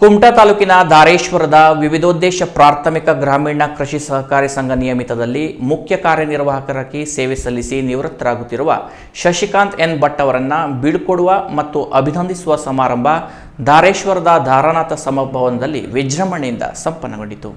ಕುಮಟಾ ತಾಲೂಕಿನ ಧಾರೇಶ್ವರದ ವಿವಿಧೋದ್ದೇಶ ಪ್ರಾಥಮಿಕ ಗ್ರಾಮೀಣ ಕೃಷಿ ಸಹಕಾರಿ ಸಂಘ ನಿಯಮಿತದಲ್ಲಿ ಮುಖ್ಯ ಕಾರ್ಯನಿರ್ವಾಹಕರಾಗಿ ಸೇವೆ ಸಲ್ಲಿಸಿ ನಿವೃತ್ತರಾಗುತ್ತಿರುವ ಶಶಿಕಾಂತ್ ಎನ್ ಭಟ್ ಅವರನ್ನು ಬೀಳ್ಕೊಡುವ ಮತ್ತು ಅಭಿನಂದಿಸುವ ಸಮಾರಂಭ ಧಾರೇಶ್ವರದ ಧಾರಾನಾಥ ಸಮಭವನದಲ್ಲಿ ವಿಜೃಂಭಣೆಯಿಂದ ಸಂಪನ್ನಗೊಂಡಿತು.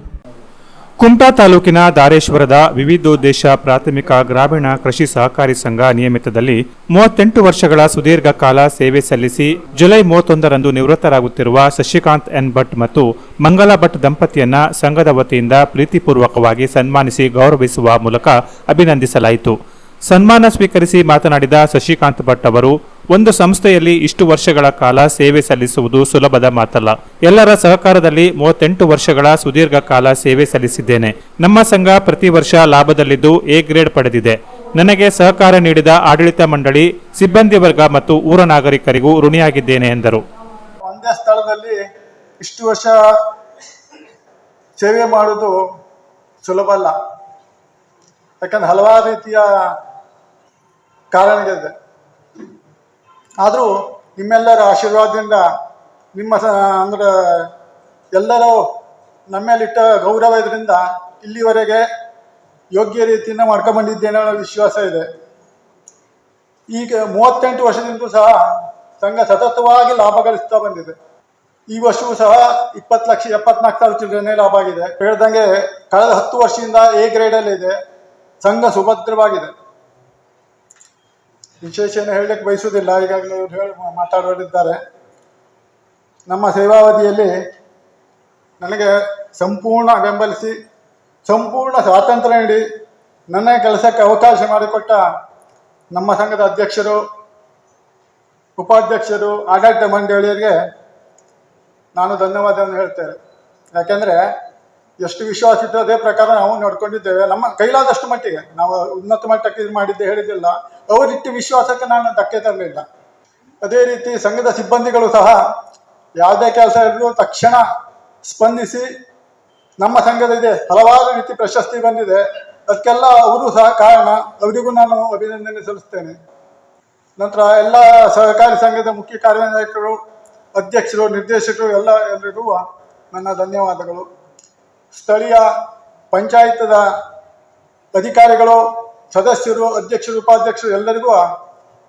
ಕುಮಟಾ ತಾಲೂಕಿನ ದಾರೇಶ್ವರದ ವಿವಿಧೋದ್ದೇಶ ಪ್ರಾಥಮಿಕ ಗ್ರಾಮೀಣ ಕೃಷಿ ಸಹಕಾರಿ ಸಂಘ ನಿಯಮಿತದಲ್ಲಿ ಮೂವತ್ತೆಂಟು ವರ್ಷಗಳ ಸುದೀರ್ಘ ಕಾಲ ಸೇವೆ ಸಲ್ಲಿಸಿ ಜುಲೈ ಮೂವತ್ತೊಂದರಂದು ನಿವೃತ್ತರಾಗುತ್ತಿರುವ ಶಶಿಕಾಂತ್ ಎನ್ ಭಟ್ ಮತ್ತು ಮಂಗಲ ಭಟ್ ದಂಪತಿಯನ್ನ ಸಂಘದ ವತಿಯಿಂದ ಪ್ರೀತಿಪೂರ್ವಕವಾಗಿ ಸನ್ಮಾನಿಸಿ ಗೌರವಿಸುವ ಮೂಲಕ ಅಭಿನಂದಿಸಲಾಯಿತು. ಸನ್ಮಾನ ಸ್ವೀಕರಿಸಿ ಮಾತನಾಡಿದ ಶಶಿಕಾಂತ್ ಭಟ್ ಅವರು ಒಂದು ಸಂಸ್ಥೆಯಲ್ಲಿ ಇಷ್ಟು ವರ್ಷಗಳ ಕಾಲ ಸೇವೆ ಸಲ್ಲಿಸುವುದು ಸುಲಭದ ಮಾತಲ್ಲ. ಎಲ್ಲರ ಸಹಕಾರದಲ್ಲಿ ಮೂವತ್ತೆಂಟು ವರ್ಷಗಳ ಸುದೀರ್ಘ ಕಾಲ ಸೇವೆ ಸಲ್ಲಿಸಿದ್ದೇನೆ. ನಮ್ಮ ಸಂಘ ಪ್ರತಿ ವರ್ಷ ಲಾಭದಲ್ಲಿದ್ದು ಎ ಗ್ರೇಡ್ ಪಡೆದಿದೆ. ನನಗೆ ಸಹಕಾರ ನೀಡಿದ ಆಡಳಿತ ಮಂಡಳಿ, ಸಿಬ್ಬಂದಿ ವರ್ಗ ಮತ್ತು ಊರ ನಾಗರಿಕರಿಗೂ ಋಣಿಯಾಗಿದ್ದೇನೆ ಎಂದರು. ಒಂದೇ ಸ್ಥಳದಲ್ಲಿ ಇಷ್ಟು ವರ್ಷ ಸೇವೆ ಮಾಡುವುದು ಸುಲಭ ಅಲ್ಲ. ಯಾಕಂದ್ರೆ ಹಲವಾರು ರೀತಿಯ ಕಾರಣಗಳಿದೆ. ಆದರೂ ನಿಮ್ಮೆಲ್ಲರ ಆಶೀರ್ವಾದದಿಂದ ನಿಮ್ಮ ಅಂದರೆ ಎಲ್ಲರೂ ನಮ್ಮೇಲಿಟ್ಟ ಗೌರವ ಇದರಿಂದ ಇಲ್ಲಿವರೆಗೆ ಯೋಗ್ಯ ರೀತಿಯಿಂದ ಮಾಡ್ಕೊಂಡ್ಬಂದಿದ್ದೇನೆ ಅನ್ನೋ ವಿಶ್ವಾಸ ಇದೆ. ಈಗ ಮೂವತ್ತೆಂಟು ವರ್ಷದಿಂದ ಸಹ ಸಂಘ ಸತತವಾಗಿ ಲಾಭ ಗಳಿಸ್ತಾ ಬಂದಿದೆ. ಈ ವರ್ಷವೂ ಸಹ ಇಪ್ಪತ್ತು ಲಕ್ಷ, ಎಪ್ಪತ್ನಾಲ್ಕು ಸಾವಿರ ಚಿಲ್ಡ್ರನ್ನೇ ಲಾಭ ಆಗಿದೆ. ಹೇಳ್ದಂಗೆ ಕಳೆದ ಹತ್ತು ವರ್ಷದಿಂದ ಎ ಗ್ರೇಡಲ್ಲಿ ಇದೆ ಸಂಘ ಸುಭದ್ರವಾಗಿದೆ. ವಿಶೇಷ ಏನು ಹೇಳಲಿಕ್ಕೆ ಬಯಸುವುದಿಲ್ಲ. ಈಗಾಗಲೇ ಇವರು ಹೇಳಿ ಮಾತಾಡೋರಿದ್ದಾರೆ. ನಮ್ಮ ಸೇವಾವಧಿಯಲ್ಲಿ ನನಗೆ ಸಂಪೂರ್ಣ ಬೆಂಬಲಿಸಿ, ಸಂಪೂರ್ಣ ಸ್ವಾತಂತ್ರ್ಯ ನೀಡಿ ನನ್ನ ಕೆಲಸಕ್ಕೆ ಅವಕಾಶ ಮಾಡಿಕೊಟ್ಟ ನಮ್ಮ ಸಂಘದ ಅಧ್ಯಕ್ಷರು, ಉಪಾಧ್ಯಕ್ಷರು, ಆಡಳಿತ ಮಂಡಳಿಯರಿಗೆ ನಾನು ಧನ್ಯವಾದವನ್ನು ಹೇಳ್ತೇನೆ. ಯಾಕೆಂದರೆ ಎಷ್ಟು ವಿಶ್ವಾಸ ಅದೇ ಪ್ರಕಾರ ನಾವು ನಡ್ಕೊಂಡಿದ್ದೇವೆ. ನಮ್ಮ ಕೈಲಾದಷ್ಟು ಮಟ್ಟಿಗೆ ನಾವು ಉನ್ನತ ಮಟ್ಟಕ್ಕೆ ಇದು ಮಾಡಿದ್ದೆ ಹೇಳಿದ್ದಿಲ್ಲ. ಅವರಿಟ್ಟು ವಿಶ್ವಾಸಕ್ಕೆ ನಾನು ಧಕ್ಕೆ ತರಲಿಲ್ಲ. ಅದೇ ರೀತಿ ಸಂಘದ ಸಿಬ್ಬಂದಿಗಳು ಸಹ ಯಾವುದೇ ಕೆಲಸ ಇದ್ರೂ ತಕ್ಷಣ ಸ್ಪಂದಿಸಿ ನಮ್ಮ ಸಂಘದ ಇದೆ ಹಲವಾರು ರೀತಿ ಪ್ರಶಸ್ತಿ ಬಂದಿದೆ. ಅದಕ್ಕೆಲ್ಲ ಅವರು ಸಹ ಕಾರಣ. ಅವರಿಗೂ ನಾನು ಅಭಿನಂದನೆ ಸಲ್ಲಿಸ್ತೇನೆ. ನಂತರ ಎಲ್ಲ ಸಹಕಾರಿ ಸಂಘದ ಮುಖ್ಯ ಕಾರ್ಯನಿರ್ವಾಹಕರು, ಅಧ್ಯಕ್ಷರು, ನಿರ್ದೇಶಕರು, ಎಲ್ಲ ಎಲ್ಲರಿಗೂ ನನ್ನ ಧನ್ಯವಾದಗಳು. ಸ್ಥಳೀಯ ಪಂಚಾಯತದ ಅಧಿಕಾರಿಗಳು, ಸದಸ್ಯರು, ಅಧ್ಯಕ್ಷರು, ಉಪಾಧ್ಯಕ್ಷರು ಎಲ್ಲರಿಗೂ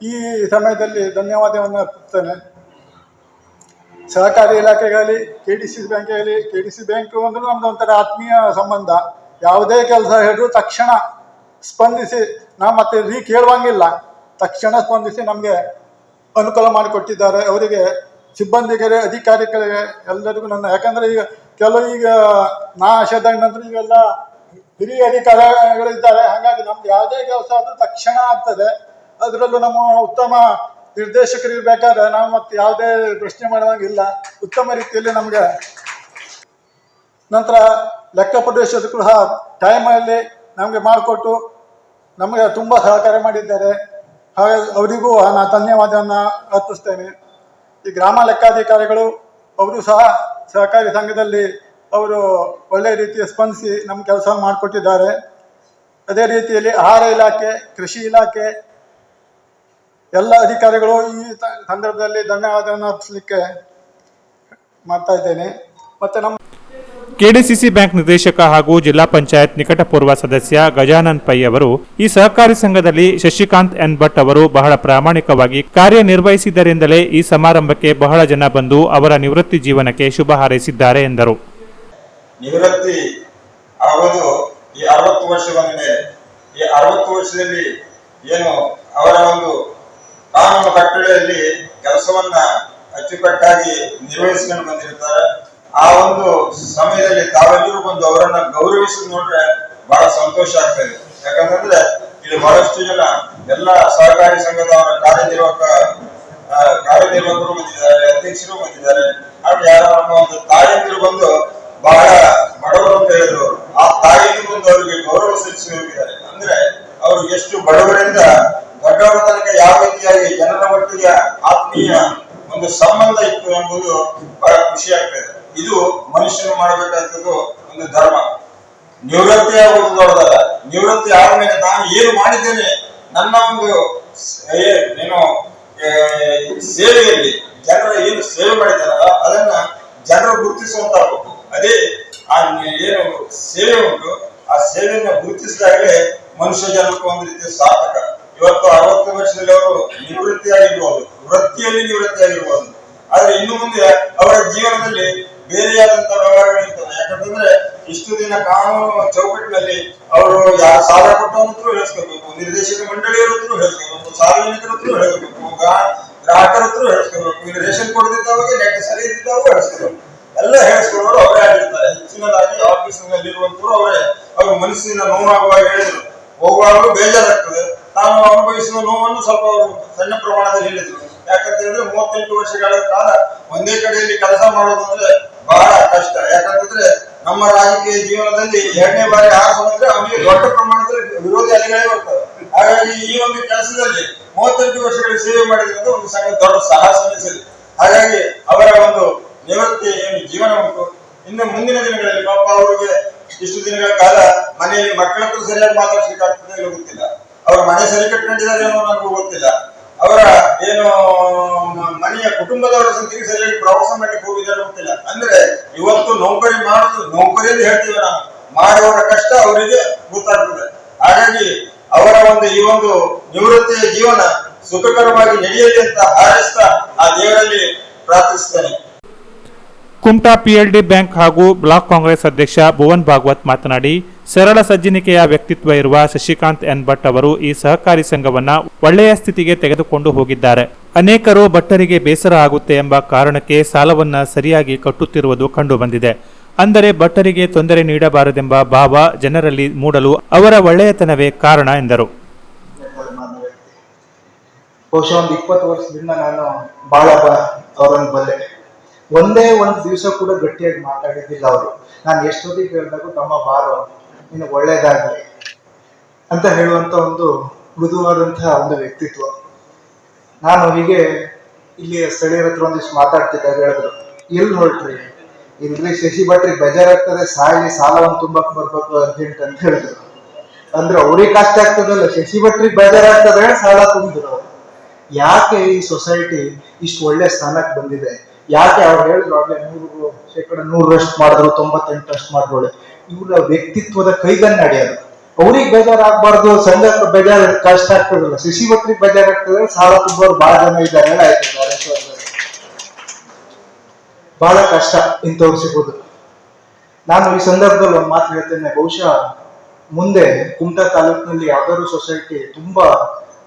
ಈ ಸಮಯದಲ್ಲಿ ಧನ್ಯವಾದವನ್ನು ಅರ್ಪಿಸ್ತೇನೆ ಸಹಕಾರಿ ಇಲಾಖೆಗಳಲ್ಲಿ ಕೆ ಡಿ ಸಿ ಬ್ಯಾಂಕೇ ಆಗಲಿ ಕೆ ಡಿ ಸಿ ಬ್ಯಾಂಕ್ ಅಂದ್ರೆ ನಮ್ದು ಒಂಥರ ಆತ್ಮೀಯ ಸಂಬಂಧ. ಯಾವುದೇ ಕೆಲಸ ಹೇಳಿದ್ರು ತಕ್ಷಣ ಸ್ಪಂದಿಸಿ ನಾವು ಮತ್ತೆ ರೀ ಕೇಳುವಂಗಿಲ್ಲ. ತಕ್ಷಣ ಸ್ಪಂದಿಸಿ ನಮಗೆ ಅನುಕೂಲ ಮಾಡಿಕೊಟ್ಟಿದ್ದಾರೆ. ಅವರಿಗೆ ಸಿಬ್ಬಂದಿಗೆ ಅಧಿಕಾರಿಗಳಿಗೆ ಎಲ್ಲರಿಗೂ ನನ್ನ, ಯಾಕಂದ್ರೆ ಈಗ ಕೆಲವು ಈಗ ನಾ ಆಶಾದಾಗ ನಂತರ ಇವೆಲ್ಲ ಹಿರಿಯ ಅಧಿಕಾರಿಗಳಿದ್ದಾರೆ. ಹಾಗಾಗಿ ನಮ್ದು ಯಾವುದೇ ಕೆಲಸ ಆದ್ರೂ ತಕ್ಷಣ ಆಗ್ತದೆ. ಅದರಲ್ಲೂ ನಮ್ಮ ಉತ್ತಮ ನಿರ್ದೇಶಕರು ಇರ್ಬೇಕಾದ್ರೆ ನಾವು ಮತ್ತೆ ಯಾವುದೇ ಪ್ರಶ್ನೆ ಮಾಡುವಂಗಿಲ್ಲ ಉತ್ತಮ ರೀತಿಯಲ್ಲಿ ನಮಗೆ ನಂತರ ಲೆಕ್ಕ ಪ್ರದೇಶದ ಕೂಡ ಟೈಮಲ್ಲಿ ನಮಗೆ ಮಾಡಿಕೊಟ್ಟು ನಮಗೆ ತುಂಬ ಸಹಕಾರ ಮಾಡಿದ್ದಾರೆ. ಹಾಗಾಗಿ ಅವರಿಗೂ ನಾನು ಧನ್ಯವಾದವನ್ನು ಅರ್ಪಿಸ್ತೇನೆ. ಈ ಗ್ರಾಮ ಲೆಕ್ಕಾಧಿಕಾರಿಗಳು ಅವರು ಸಹ ಸಹಕಾರಿ ಸಂಘದಲ್ಲಿ ಅವರು ಒಳ್ಳೆಯ ರೀತಿಯ ಸ್ಪಂದಿಸಿ ನಮ್ಮ ಕೆಲಸ ಮಾಡಿಕೊಟ್ಟಿದ್ದಾರೆ. ಅದೇ ರೀತಿಯಲ್ಲಿ ಆಹಾರ ಇಲಾಖೆ, ಕೃಷಿ ಇಲಾಖೆ, ಎಲ್ಲ ಅಧಿಕಾರಿಗಳು ಈ ಸಂದರ್ಭದಲ್ಲಿ ಧನ್ಯವಾದವನ್ನು ಅರ್ಪಿಸಲಿಕ್ಕೆ ಮಾಡ್ತಾ ಇದ್ದೇನೆ. ಮತ್ತೆ ನಮ್ಮ ಕೆಡಿಸಿಸಿ ಬ್ಯಾಂಕ್ ನಿರ್ದೇಶಕ ಹಾಗೂ ಜಿಲ್ಲಾ ಪಂಚಾಯತ್ ನಿಕಟಪೂರ್ವ ಸದಸ್ಯ ಗಜಾನನ್ ಪೈ ಅವರು ಈ ಸಹಕಾರಿ ಸಂಘದಲ್ಲಿ ಶಶಿಕಾಂತ್ ಎನ್ ಭಟ್ ಅವರು ಬಹಳ ಪ್ರಾಮಾಣಿಕವಾಗಿ ಕಾರ್ಯನಿರ್ವಹಿಸಿದ್ದರಿಂದಲೇ ಈ ಸಮಾರಂಭಕ್ಕೆ ಬಹಳ ಜನ ಬಂದು ಅವರ ನಿವೃತ್ತಿ ಜೀವನಕ್ಕೆ ಶುಭ ಹಾರೈಸಿದ್ದಾರೆ ಎಂದರು. ನಿವೃತ್ತಿ ಈ ಅರವತ್ತು ವರ್ಷ ಬಂದಿದೆ ಈ ಅರವತ್ತು ವರ್ಷದಲ್ಲಿ ಏನು ಅವರ ಒಂದು ಕಾನೂನು ಕಟ್ಟಳೆಯಲ್ಲಿ ಕೆಲಸವನ್ನ ಅಚ್ಚುಕಟ್ಟಾಗಿ ನಿರ್ವಹಿಸಿಕೊಂಡು ಬಂದಿರ್ತಾರೆ ಆ ಒಂದು ಸಮಯದಲ್ಲಿ ತಾವೆಲ್ಲರೂ ಬಂದು ಅವರನ್ನ ಗೌರವಿಸಿ ನೋಡ್ರೆ ಬಹಳ ಸಂತೋಷ ಆಗ್ತದೆ. ಯಾಕಂತಂದ್ರೆ ಇಲ್ಲಿ ಬಹಳಷ್ಟು ಜನ ಎಲ್ಲ ಸಹಕಾರಿ ಸಂಘದ ಅವರ ಕಾರ್ಯನಿರ್ವಾಹಕ ಕಾರ್ಯನಿರ್ವಾಹಕರು ಬಂದಿದ್ದಾರೆ, ಅಧ್ಯಕ್ಷರು ಬಂದಿದ್ದಾರೆ. ಹಾಗೆ ಯಾರೋ ನಮ್ಮ ಒಂದು ತಾಯಂದಿರು ಬಂದು ಬಹಳ ಬಡವರು ಅಂತ ಹೇಳಿದ್ರು. ಆ ತಾಯಿಗೆ ಬಂದು ಅವರಿಗೆ ಗೌರವ ಸಲ್ಲಿಸಿ ಹೋಗಿದ್ದಾರೆ. ಅಂದ್ರೆ ಅವರು ಎಷ್ಟು ಬಡವರಿಂದ ದೊಡ್ಡವರ ತನಕ ಯಾವ ರೀತಿಯಾಗಿ ಜನರ ಒಟ್ಟಿಗೆ ಆತ್ಮೀಯ ಒಂದು ಸಂಬಂಧ ಇತ್ತು ಎಂಬುದು ಬಹಳ ಖುಷಿ ಆಗ್ತಾ ಇದು ಮನುಷ್ಯನು ಮಾಡಬೇಕಾದದ್ದು ಒಂದು ಧರ್ಮ. ನಿವೃತ್ತಿ ಆಗುವುದು ದೊಡ್ಡದಲ್ಲ ನಿವೃತ್ತಿ ಆದ್ಮೇಲೆ ನಾನು ಏನು ಮಾಡಿದ್ದೇನೆ? ನನ್ನ ಒಂದು ಏನು ಸೇವೆಯಲ್ಲಿ ಜನರ ಏನು ಸೇವೆ ಮಾಡಿದ್ದಾರಲ್ಲ, ಅದನ್ನ ಜನರು ಗುರುತಿಸುವಂತಾಗಬೇಕು ಅದೇ, ಆ ಏನು ಸೇವೆ ಉಂಟು, ಆ ಸೇವೆಯನ್ನ ಗುರುತಿಸಿದಾಗಲೇ ಮನುಷ್ಯ ಜನಕ್ಕೂ ಒಂದು ರೀತಿಯ ಸಾರ್ಥಕ ಇವತ್ತು ಅರವತ್ತು ವರ್ಷದಲ್ಲಿ ಅವರು ನಿವೃತ್ತಿಯಾಗಿರ್ಬೋದು. ವೃತ್ತಿಯಲ್ಲಿ ನಿವೃತ್ತಿಯಾಗಿರ್ಬೋದು. ಆದ್ರೆ ಇನ್ನು ಮುಂದೆ ಅವರ ಜೀವನದಲ್ಲಿ ಬೇರೆಯಾದಂತಹ ವ್ಯವಹಾರಗಳಿರ್ತವೆ ಯಾಕಂತಂದ್ರೆ ಇಷ್ಟು ದಿನ ಕಾನೂನು ಚೌಕಟ್ಟಿನಲ್ಲಿ ಅವರು ಯಾರು ಸಾಲ ಕೊಟ್ಟವನ ಹತ್ರ ಹೇಳಿಸ್ಕೋಬೇಕು, ನಿರ್ದೇಶಕ ಮಂಡಳಿಯರ ಹತ್ರ ಹೇಳಿಸ್ಕೋಬೇಕು, ಸಾರ್ವಜನಿಕರ ಹತ್ರ ಹೇಳಬೇಕು ಗ್ರಾಹಕರ ಹತ್ರ ಹೇಳಿಸ್ಕೋಬೇಕು ಇಲ್ಲಿ ರೇಷನ್ ಕೊಡದಿದ್ದವಾಗ ನೆಟ್ ಸರಿ ಇದ್ದಿದ್ದವಾಗ ಹೇಳಿಸ್ಕೋಬೇಕು. ಎಲ್ಲ ಹೇಳಿಸ್ಕೊಳ್ಳೋರು ಅವರೇ ಆಗಿರ್ತಾರೆ. ಹೆಚ್ಚಿನದಾಗಿ ಆಫೀಸಿನಲ್ಲಿರುವಂತರು ಅವರೇ. ಅವ್ರ ಮನಸ್ಸಿನ ನೋವಾಗುವಾಗ ಹೇಳಿದ್ರು. ಹೋಗುವಾಗಲೂ ಬೇಜಾರಾಗ್ತದೆ. ತಾನು ಅನುಭವಿಸುವ ನೋವನ್ನು ಸ್ವಲ್ಪ ಅವರು ಸಣ್ಣ ಪ್ರಮಾಣದಲ್ಲಿ ಹೇಳಿದ್ರು. ಯಾಕಂತ ಹೇಳಿದ್ರೆ ಮೂವತ್ತೆಂಟು ವರ್ಷಗಳ ಕಾಲ ಒಂದೇ ಕಡೆಯಲ್ಲಿ ಕೆಲಸ ಮಾಡೋದು ಅಂದ್ರೆ ಬಹಳ ಕಷ್ಟ. ಯಾಕಂತಂದ್ರೆ ನಮ್ಮ ರಾಜಕೀಯ ಜೀವನದಲ್ಲಿ ಎರಡನೇ ಬಾರಿ ಆಗುವ ಬಂದ್ರೆ ಅವನಿಗೆ ದೊಡ್ಡ ಪ್ರಮಾಣದಲ್ಲಿ ವಿರೋಧಿ ಅಲೆಗಳೇ ಬರ್ತವೆ. ಹಾಗಾಗಿ ಈ ಒಂದು ಕೆಲಸದಲ್ಲಿ ಮೂವತ್ತೆಂಟು ವರ್ಷಗಳ ಸೇವೆ ಮಾಡಿದ್ರಿಂದ ಒಂದು ಸಣ್ಣ ದೊಡ್ಡ ಸಾಹಸ ಅನಿಸಿದೆ ಹಾಗಾಗಿ ಅವರ ಒಂದು ನಿವೃತ್ತಿ ಏನು ಜೀವನ ಉಂಟು. ಇನ್ನು ಮುಂದಿನ ದಿನಗಳಲ್ಲಿ ಪಾಪ ಅವರಿಗೆ ಇಷ್ಟು ದಿನಗಳ ಕಾಲ ಮನೆಯಲ್ಲಿ ಮಕ್ಕಳ ಹತ್ರ ಸರಿಯಾಗಿ ಮಾತಾಡ್ಲಿಕ್ಕೆ ಗೊತ್ತಿಲ್ಲ. ಅವರ ಮನೆ ಸರಿ ಕಟ್ಕೊಂಡಿದ್ದಾರೆ ಅನ್ನೋ ನನಗೂ ಗೊತ್ತಿಲ್ಲ. ಅವರ ಏನು ಕುಟುಂಬದವರ ಸಂಖ್ಯೆಗೆ ಸರಿಯಾಗಿ ಪ್ರವಾಸ ಮಾಡ್ಲಿಕ್ಕೆ ಹೋಗಿದ್ದಾರೆ ಗೊತ್ತಿಲ್ಲ. ಅಂದ್ರೆ ಇವತ್ತು ನೌಕರಿ ಮಾಡುದು, ನೌಕರಿಯಲ್ಲಿ ಹೇಳ್ತೀವಿ ನಾವು. ಮಾಡುವವರ ಕಷ್ಟ ಅವರಿಗೆ ಗೊತ್ತಾಗ್ತದೆ. ಹಾಗಾಗಿ ಅವರ ಒಂದು ಈ ಒಂದು ನಿವೃತ್ತಿಯ ಜೀವನ ಸುಖಕರವಾಗಿ ನಡೆಯಲಿ ಅಂತ ಹಾರೈಸ್ತಾ ಆ ದೇವರಲ್ಲಿ ಪ್ರಾರ್ಥಿಸ್ತೇನೆ. ಕುಮಟಾ ಪಿಎಲ್ಡಿ ಬ್ಯಾಂಕ್ ಹಾಗೂ ಬ್ಲಾಕ್ ಕಾಂಗ್ರೆಸ್ ಅಧ್ಯಕ್ಷ ಭುವನ್ ಭಾಗವತ್ ಮಾತನಾಡಿ, ಸರಳ ಸಜ್ಜನಿಕೆಯ ವ್ಯಕ್ತಿತ್ವ ಇರುವ ಶಶಿಕಾಂತ್ ಎನ್ ಭಟ್ ಅವರು ಈ ಸಹಕಾರಿ ಸಂಘವನ್ನ ಒಳ್ಳೆಯ ಸ್ಥಿತಿಗೆ ತೆಗೆದುಕೊಂಡು ಹೋಗಿದ್ದಾರೆ. ಅನೇಕರು ಭಟ್ಟರಿಗೆ ಬೇಸರ ಆಗುತ್ತೆ ಎಂಬ ಕಾರಣಕ್ಕೆ ಸಾಲವನ್ನು ಸರಿಯಾಗಿ ಕಟ್ಟುತ್ತಿರುವುದು ಕಂಡುಬಂದಿದೆ. ಅಂದರೆ ಭಟ್ಟರಿಗೆ ತೊಂದರೆ ನೀಡಬಾರದೆಂಬ ಭಾವ ಜನರಲ್ಲಿ ಮೂಡಲು ಅವರ ಒಳ್ಳೆಯತನವೇ ಕಾರಣ ಎಂದರು. ಬಹುಶಃ ಒಂದು ಇಪ್ಪತ್ತು ವರ್ಷದಿಂದ ನಾನು ಬಹಳ ಅವರನ್ನು ಬಲ್ಲೆ ಒಂದೇ ಒಂದು ದಿವಸ ಕೂಡ ಗಟ್ಟಿಯಾಗಿ ಮಾತಾಡಿದ್ದಿಲ್ಲ ಅವರು. ನಾನು ಎಷ್ಟೊತ್ತಿಗೆ ಹೇಳಿದಾಗ ತಮ್ಮ ಬಾರೋ ನಿನಗೆ ಒಳ್ಳೇದಾಗಲಿ ಅಂತ ಹೇಳುವಂತ ಒಂದು ಮೃದುವಾದಂತಹ ಒಂದು ವ್ಯಕ್ತಿತ್ವ. ನಾನು ಹೀಗೆ ಇಲ್ಲಿ ಸ್ಥಳೀಯರ ಹತ್ರ ಒಂದಿಷ್ಟು ಮಾತಾಡ್ತಿದ್ದಾಗ ಹೇಳಿದ್ರು. ಎಲ್ಲಿ ನೋಡ್ರಿ ಇಲ್ಲಿ ಶಶಿ ಭಟ್ರಿಗೆ ಬೇಜಾರಾಗ್ತದೆ ಸಾಯಿ ಸಾಲವನ್ನು ತುಂಬಕ್ ಬರ್ಬೇಕು ಅರ್ಜೆಂಟ್ ಅಂತ ಹೇಳಿದ್ರು. ಅಂದ್ರೆ ಅವ್ರಿಗೆ ಕಷ್ಟ ಆಗ್ತದಲ್ಲ ಶಶಿ ಭಟ್ರಿಗೆ ಬೇಜಾರಾಗ್ತದೆ, ಸಾಲ ತುಂಬಿದ್ರು. ಯಾಕೆ ಈ ಸೊಸೈಟಿ ಇಷ್ಟು ಒಳ್ಳೆ ಸ್ಥಾನಕ್ಕೆ ಬಂದಿದೆ? ಯಾಕೆ ಅವ್ರು ಹೇಳಿದ್ರು, ಆಗ್ಲೇ ನೂರು ಶೇಕಡ ನೂರರಷ್ಟು ಮಾಡಿದ್ರು, ತೊಂಬತ್ತೆಂಟರಷ್ಟು ಮಾಡಿದ್ರು. ಇವರ ವ್ಯಕ್ತಿತ್ವದ ಕೈಗನ್ನಡಿ ಅದು ಅವ್ರಿಗೆ ಬೇಜಾರಾಗಬಾರ್ದು ಸಂಘಕ್ಕೆ ಬೇಜಾರು ಕಷ್ಟ ಆಗ್ತದಲ್ಲ. ಶಶಿ ಭಟ್ರಿಗೆ ಬೇಜಾರಾಗ್ತದೆ, ಸಾಲ ತುಂಬೋರು ಬಹಳ ಜನ ಇದ್ದಾರೆ ಆಯ್ತು. ಬಹಳ ಕಷ್ಟ ಇಂಥವ್ರು ಸಿಗೋದು. ನಾನು ಈ ಸಂದರ್ಭದಲ್ಲಿ ಒಂದು ಮಾತು ಹೇಳ್ತೇನೆ. ಬಹುಶಃ ಮುಂದೆ ಕುಮಟಾ ತಾಲೂಕಿನಲ್ಲಿ ಯಾವ್ದಾದ್ರು ಸೊಸೈಟಿ ತುಂಬಾ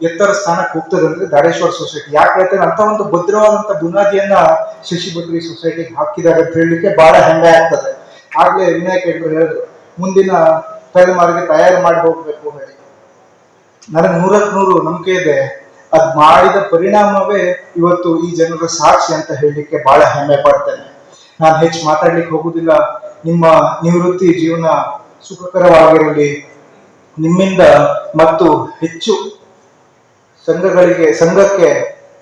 ಎತ್ತರ ಸ್ಥಾನಕ್ಕೆ ಹೋಗ್ತದೆ ಅಂದ್ರೆ ದಾಡೇಶ್ವರ ಸೊಸೈಟಿ. ಯಾಕೆ ಹೇಳ್ತೇನೆ? ಅಂತ ಒಂದು ಭದ್ರವಾದಂತ ಬುನಾದಿಯನ್ನ ಶಶಿ ಸೊಸೈಟಿಗೆ ಹಾಕಿದ್ದಾರೆ ಅಂತ ಹೇಳಲಿಕ್ಕೆ ಬಹಳ ಹೆಮ್ಮೆ ಆಗ್ತದೆ. ಆಗ್ಲೇ ವಿನಾಯಕ್ ಹೇಳಿದ್ರು, ಮುಂದಿನ ತಲೆಮಾರಿಗೆ ತಯಾರು ಮಾಡಿ ಹೋಗ್ಬೇಕು ಹೇಳಿ. ನನಗೆ ನೂರಕ್ ನೂರು ನಂಬಿಕೆ ಇದೆ. ಅದ್ ಮಾಡಿದ ಪರಿಣಾಮವೇ ಇವತ್ತು ಈ ಜನರ ಸಾಕ್ಷಿ ಅಂತ ಹೇಳಲಿಕ್ಕೆ ಬಹಳ ಹೆಮ್ಮೆ ಪಡ್ತೇನೆ. ನಾನು ಹೆಚ್ಚು ಮಾತಾಡ್ಲಿಕ್ಕೆ ಹೋಗುದಿಲ್ಲ. ನಿಮ್ಮ ನಿವೃತ್ತಿ ಜೀವನ ಸುಖಕರವಾಗಿರಲಿ. ನಿಮ್ಮಿಂದ ಮತ್ತು ಹೆಚ್ಚು ಸಂಘಗಳಿಗೆ, ಸಂಘಕ್ಕೆ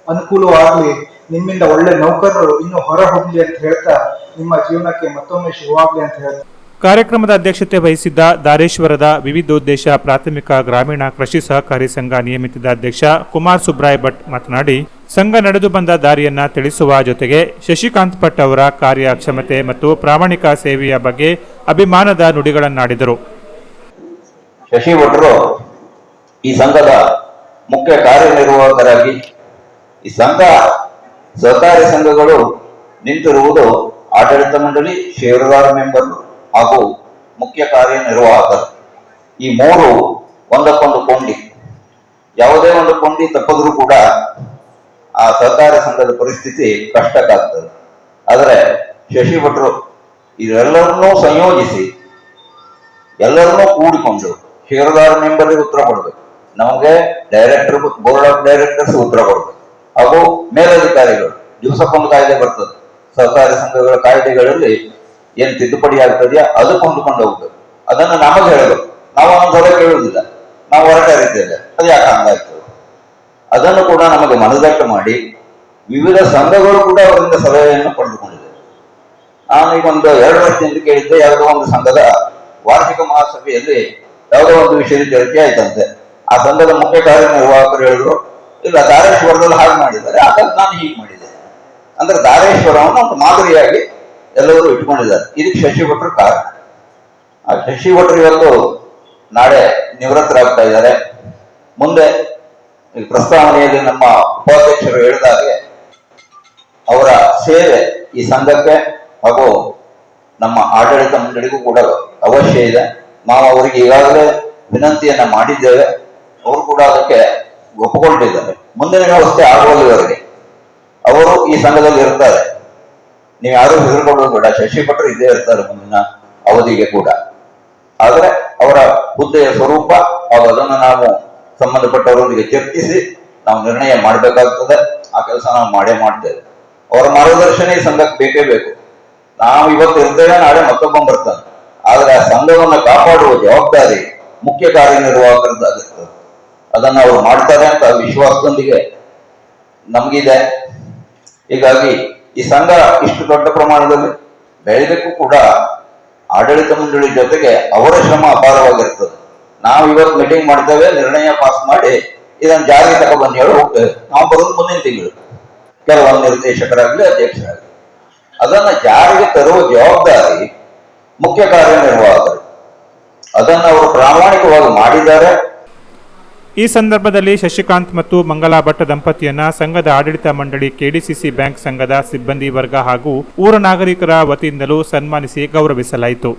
ಅನುಕೂಲವಾಗಲಿ. ನಿಮ್ಮಿಂದ ಒಳ್ಳೆ ನೌಕರರು ಇನ್ನು ಹೊರ ಹೋಗ್ಲಿ ಅಂತ ಹೇಳ್ತಾ ನಿಮ್ಮ ಜೀವನಕ್ಕೆ ಮತ್ತೊಮ್ಮೆ ಶುರುವಾಗ್ಲಿ ಅಂತ ಹೇಳ್ತಾ ಕಾರ್ಯಕ್ರಮದ ಅಧ್ಯಕ್ಷತೆ ವಹಿಸಿದ್ದ ದಾರೇಶ್ವರದ ವಿವಿಧೋದ್ದೇಶ ಪ್ರಾಥಮಿಕ ಗ್ರಾಮೀಣ ಕೃಷಿ ಸಹಕಾರಿ ಸಂಘ ನಿಯಮಿತದ ಅಧ್ಯಕ್ಷ ಕುಮಾರ್ ಸುಬ್ರಾಯ್ ಭಟ್ ಮಾತನಾಡಿ, ಸಂಘ ನಡೆದು ಬಂದ ದಾರಿಯನ್ನ ತಿಳಿಸುವ ಜೊತೆಗೆ ಶಶಿಕಾಂತ್ ಭಟ್ ಅವರ ಕಾರ್ಯಕ್ಷಮತೆ ಮತ್ತು ಪ್ರಾಮಾಣಿಕ ಸೇವೆಯ ಬಗ್ಗೆ ಅಭಿಮಾನದ ನುಡಿಗಳನ್ನಾಡಿದರು. ಶಶಿ ಭಟ್ರು ಈ ಸಂಘದ ಮುಖ್ಯ ಕಾರ್ಯನಿರ್ವಾಹಕರಾಗಿ ಈ ಸಂಘ ಸಹಕಾರಿ ಸಂಘಗಳು ನಿಂತಿರುವುದು ಆಡಳಿತ ಮಂಡಳಿ ಷೇರುದಾರ ಮೆಂಬರ್ಗಳು ಹಾಗೂ ಮುಖ್ಯ ಕಾರ್ಯನಿರ್ವಾಹಕರು ಈ ಮೂರು ಒಂದಕ್ಕೊಂದು ಕೊಂಡಿ ಯಾವುದೇ ಒಂದು ಕೊಂಡಿ ತಪ್ಪಿದ್ರೂ ಕೂಡ ಆ ಸಹಕಾರ ಸಂಘದ ಪರಿಸ್ಥಿತಿ ಕಷ್ಟಕ್ಕಾಗ್ತದೆ. ಆದರೆ ಶಶಿ ಭಟ್ರು ಇದೆಲ್ಲರನ್ನೂ ಸಂಯೋಜಿಸಿ ಎಲ್ಲರನ್ನೂ ಕೂಡಿಕೊಂಡು ಷೇರುದಾರ ಮೆಂಬರ್ಗೆ ಉತ್ತರ ಕೊಡಬೇಕು. ನಮಗೆ ಡೈರೆಕ್ಟರ್, ಬೋರ್ಡ್ ಆಫ್ ಡೈರೆಕ್ಟರ್ಸ್ ಉತ್ತರ ಕೊಡಬೇಕು. ಹಾಗೂ ಮೇಲಧಿಕಾರಿಗಳು, ದಿವಸಕ್ಕೊಂದು ಕಾಯ್ದೆ ಬರ್ತದೆ. ಸಹಕಾರಿ ಸಂಘಗಳ ಕಾಯ್ದೆಗಳಲ್ಲಿ ಏನ್ ತಿದ್ದುಪಡಿ ಆಗ್ತದೆಯಾ? ಅದು ಕೊಂಡುಕೊಂಡು ಹೋಗ್ಬೇಕು. ಅದನ್ನು ನಮಗೆ ಹೇಳಬೇಕು. ನಾವು ಒಂದೊಂದ್ಸಲ ಕೇಳುವುದಿಲ್ಲ. ನಾವು ಹೊರಟರಿದ್ದೇವೆ. ಅದು ಯಾಕೆ ಹಂಗಾಯ್ತು? ಅದನ್ನು ಕೂಡ ನಮಗೆ ಮನದಟ್ಟು ಮಾಡಿ ವಿವಿಧ ಸಂಘಗಳು ಕೂಡ ಅವರಿಂದ ಸಲಹೆಯನ್ನು ಪಡೆದುಕೊಂಡಿದೆ. ನಾನು ಈಗ ಒಂದು ಎರಡು ವರ್ಷದಿಂದ ಕೇಳಿದ್ದೆ ಯಾವುದೋ ಒಂದು ಸಂಘದ ವಾರ್ಷಿಕ ಮಹಾಸಭೆಯಲ್ಲಿ ಯಾವುದೋ ಒಂದು ವಿಷಯದ ಚರ್ಚೆ ಆಯ್ತಂತೆ. ಆ ಸಂಘದ ಮುಖ್ಯ ಕಾರ್ಯನಿರ್ವಾಹಕರು ಹೇಳಿದ್ರು, ಇಲ್ಲ ಧಾರೇಶ್ವರದಲ್ಲಿ ಹಾಗೆ ಮಾಡಿದ್ದಾರೆ. ಅದನ್ನು ನಾನು ಹೀಗೆ ಮಾಡಿದೆ. ಅಂದ್ರೆ ಧಾರೇಶ್ವರವನ್ನು ಒಂದು ಮಾದರಿಯಾಗಿ ಎಲ್ಲರೂ ಇಟ್ಕೊಂಡಿದ್ದಾರೆ. ಇದಕ್ಕೆ ಶಶಿ ಭಟ್ರು ಕಾರಣ. ಆ ಶಶಿ ಭಟ್ರು ಇವತ್ತು ನಾಳೆ ನಿವೃತ್ತರಾಗ್ತಾ ಇದ್ದಾರೆ. ಮುಂದೆ ಈ ಪ್ರಸ್ತಾವನೆಯಲ್ಲಿ ನಮ್ಮ ಉಪಾಧ್ಯಕ್ಷರು ಹೇಳಿದಾಗೆ ಅವರ ಸೇವೆ ಈ ಸಂಘಕ್ಕೆ ಹಾಗೂ ನಮ್ಮ ಆಡಳಿತ ಮಂಡಳಿಗೂ ಕೂಡ ಅವಶ್ಯ ಇದೆ. ನಾವು ಅವರಿಗೆ ಈಗಾಗಲೇ ವಿನಂತಿಯನ್ನ ಮಾಡಿದ್ದೇವೆ. ಅವರು ಕೂಡ ಅದಕ್ಕೆ ಒಪ್ಪಿಕೊಂಡಿದ್ದಾರೆ. ಮುಂದಿನ ವ್ಯವಸ್ಥೆ ಆಗುವಲ್ಲಿವರೆಗೆ ಅವರು ಈ ಸಂಘದಲ್ಲಿ ಇರ್ತಾರೆ. ನೀವು ಯಾರು ಹೆದರ್ಕೊಳ್ಳೋದು ಬೇಡ. ಶಶಿ ಭಟ್ರು ಇದೇ ಇರ್ತಾರೆ ಮುಂದಿನ ಅವಧಿಗೆ ಕೂಡ. ಆದ್ರೆ ಅವರ ಹುದ್ದೆಯ ಸ್ವರೂಪ ಹಾಗೂ ಅದನ್ನು ನಾವು ಸಂಬಂಧಪಟ್ಟವರೊಂದಿಗೆ ಚರ್ಚಿಸಿ ನಾವು ನಿರ್ಣಯ ಮಾಡಬೇಕಾಗ್ತದೆ. ಆ ಕೆಲಸ ನಾವು ಮಾಡೇ ಮಾಡ್ತೇವೆ. ಅವರ ಮಾರ್ಗದರ್ಶನ ಈ ಸಂಘಕ್ಕೆ ಬೇಕೇ ಬೇಕು. ನಾವು ಇವತ್ತು ಇರ್ತೇವೆ ನಾಳೆ ಮತ್ತೊಬ್ಬ ಬರ್ತಾನೆ. ಆದ್ರೆ ಆ ಸಂಘವನ್ನು ಕಾಪಾಡುವ ಜವಾಬ್ದಾರಿ ಮುಖ್ಯ ಕಾರ್ಯನಿರ್ವಾಹಕರದ್ದಾಗಿರ್ತದೆ ಅದನ್ನು ಅವರು ಮಾಡ್ತಾರೆ ಅಂತ ವಿಶ್ವಾಸದೊಂದಿಗೆ ನಮಗಿದೆ. ಹೀಗಾಗಿ ಈ ಸಂಘ ಇಷ್ಟು ದೊಡ್ಡ ಪ್ರಮಾಣದಲ್ಲಿ ಬೆಳೆದಕ್ಕೂ ಕೂಡ ಆಡಳಿತ ಮಂಡಳಿ ಜೊತೆಗೆ ಅವರ ಶ್ರಮ ಅಪಾರವಾಗಿರ್ತದೆ. ನಾವು ಇವತ್ತು ಮೀಟಿಂಗ್ ಮಾಡ್ತೇವೆ, ನಿರ್ಣಯ ಪಾಸ್ ಮಾಡಿ ಇದನ್ನ ಜಾರಿಗೆ ತಗೊಬಂದು ಹೇಳಿ ಹೋಗ್ತೇವೆ. ನಾವು ಬರೋದು ಮುಂದಿನ ತಿಂಗಳು. ಕೆಲವೊಂದು ನಿರ್ದೇಶಕರಾಗ್ಲಿ, ಅಧ್ಯಕ್ಷರಾಗಲಿ. ಅದನ್ನ ಜಾರಿಗೆ ತರುವ ಜವಾಬ್ದಾರಿ ಮುಖ್ಯ ಕಾರ್ಯನಿರ್ವಾಹಕರು. ಅದನ್ನು ಅವರು ಪ್ರಾಮಾಣಿಕವಾಗಿ ಮಾಡಿದ್ದಾರೆ. ಈ ಸಂದರ್ಭದಲ್ಲಿ ಶಶಿಕಾಂತ್ ಮತ್ತು ಮಂಗಲಾ ಭಟ್ ದಂಪತಿಯನ್ನ ಸಂಘದ ಆಡಳಿತ ಮಂಡಳಿ ಕೆಡಿಸಿಸಿ ಬ್ಯಾಂಕ್ ಸಂಘದ ಸಿಬ್ಬಂದಿ ವರ್ಗ ಹಾಗೂ ಊರ ನಾಗರಿಕರ ವತಿಯಿಂದಲೂ ಸನ್ಮಾನಿಸಿ ಗೌರವಿಸಲಾಯಿತು.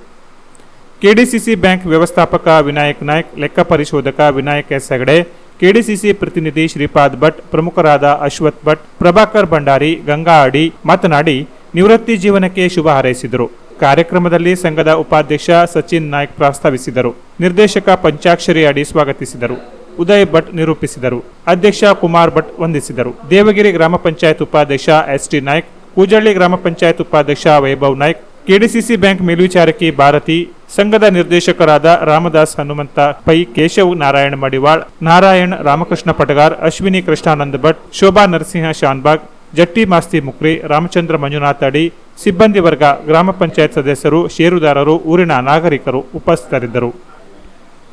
ಕೆಡಿಸಿಸಿ ಬ್ಯಾಂಕ್ ವ್ಯವಸ್ಥಾಪಕ ವಿನಾಯಕ್ ನಾಯ್ಕ್, ಲೆಕ್ಕ ಪರಿಶೋಧಕ ವಿನಾಯಕ್ ಎಸ್ ಹೆಗಡೆ, ಕೆಡಿಸಿಸಿ ಪ್ರತಿನಿಧಿ ಶ್ರೀಪಾದ್ ಭಟ್, ಪ್ರಮುಖರಾದ ಅಶ್ವಥ್ ಭಟ್, ಪ್ರಭಾಕರ್ ಭಂಡಾರಿ, ಗಂಗಾ ಅಡಿ ಮಾತನಾಡಿ ನಿವೃತ್ತಿ ಜೀವನಕ್ಕೆ ಶುಭ ಹಾರೈಸಿದರು. ಕಾರ್ಯಕ್ರಮದಲ್ಲಿ ಸಂಘದ ಉಪಾಧ್ಯಕ್ಷ ಸಚಿನ್ ನಾಯ್ಕ್ ಪ್ರಸ್ತಾವಿಸಿದರು. ನಿರ್ದೇಶಕ ಪಂಚಾಕ್ಷರಿ ಅಡಿ ಸ್ವಾಗತಿಸಿದರು. ಉದಯ್ ಭಟ್ ನಿರೂಪಿಸಿದರು. ಅಧ್ಯಕ್ಷ ಕುಮಾರ್ ಭಟ್ ವಂದಿಸಿದರು. ದೇವಗಿರಿ ಗ್ರಾಮ ಪಂಚಾಯತ್ ಉಪಾಧ್ಯಕ್ಷ ಎಸ್ ಟಿ ನಾಯ್ಕ್, ಕೂಜಳ್ಳಿ ಗ್ರಾಮ ಪಂಚಾಯತ್ ಉಪಾಧ್ಯಕ್ಷ ವೈಭವ್ ನಾಯ್ಕ್, ಕೆಡಿಸಿಸಿ ಬ್ಯಾಂಕ್ ಮೇಲ್ವಿಚಾರಕಿ ಭಾರತಿ, ಸಂಘದ ನಿರ್ದೇಶಕರಾದ ರಾಮದಾಸ್ ಹನುಮಂತ, ಪೈ ಕೇಶವ್ ನಾರಾಯಣ ಮಡಿವಾಳ್, ನಾರಾಯಣ್ ರಾಮಕೃಷ್ಣ ಪಟಗಾರ್, ಅಶ್ವಿನಿ ಕೃಷ್ಣಾನಂದ ಭಟ್, ಶೋಭಾ ನರಸಿಂಹ ಶಾನ್ಬಾಗ್, ಜಟ್ಟಿ ಮಾಸ್ತಿ ಮುಕ್ರಿ, ರಾಮಚಂದ್ರ ಮಂಜುನಾಥ ಅಡಿ, ಸಿಬ್ಬಂದಿ ವರ್ಗ, ಗ್ರಾಮ ಪಂಚಾಯತ್ ಸದಸ್ಯರು, ಷೇರುದಾರರು, ಊರಿನ ನಾಗರಿಕರು ಉಪಸ್ಥಿತರಿದ್ದರು.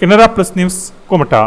Canara plus news, Kumta.